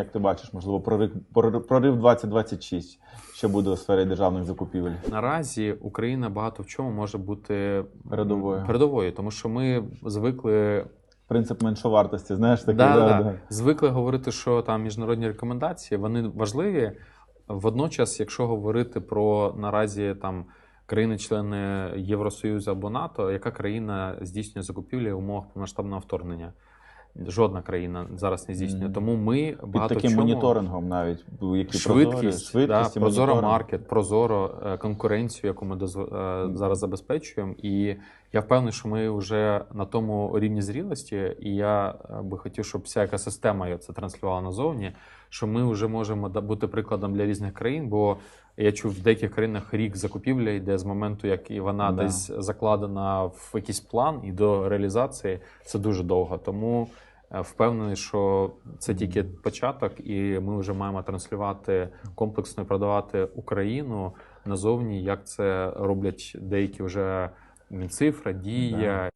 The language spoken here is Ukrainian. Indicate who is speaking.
Speaker 1: Як ти бачиш, можливо, прорив, прорив прорив 2026, що буде у сфері державних закупівель?
Speaker 2: Наразі Україна багато в чому може бути
Speaker 1: Передовою.
Speaker 2: передовою, тому що ми звикли
Speaker 1: Принцип меншовартості, знаєш, такий,
Speaker 2: да,
Speaker 1: да,
Speaker 2: да,
Speaker 1: да.
Speaker 2: звикли говорити, що там міжнародні рекомендації вони важливі. Водночас, якщо говорити про наразі там країни-члени Євросоюзу або НАТО, яка країна здійснює закупівлі в умовах повномасштабного вторгнення? Жодна країна зараз не здійснює. Тому ми
Speaker 1: Під
Speaker 2: багато в
Speaker 1: таким
Speaker 2: чому...
Speaker 1: моніторингом навіть, які
Speaker 2: швидкість,
Speaker 1: прозорі, швидкість
Speaker 2: да, прозоро маркет, прозоро е, конкуренцію, яку ми дозв- е, зараз забезпечуємо. І я впевнений, що ми вже на тому рівні зрілості, і я е, би хотів, щоб вся екосистема це транслювала назовні. Що ми вже можемо бути прикладом для різних країн, бо я чув в деяких країнах рік закупівля йде з моменту, як і вона
Speaker 1: Да.
Speaker 2: десь закладена в якийсь план, і до реалізації це дуже довго. Тому е, впевнений, що це тільки початок, і ми вже маємо транслювати комплексно і продавати Україну назовні, як це роблять деякі вже Мінцифра, Дія